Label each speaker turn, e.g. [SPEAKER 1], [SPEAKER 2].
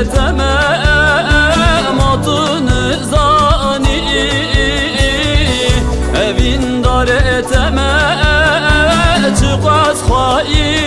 [SPEAKER 1] etemem adını zani. Evin dar eteme çıkaz hain.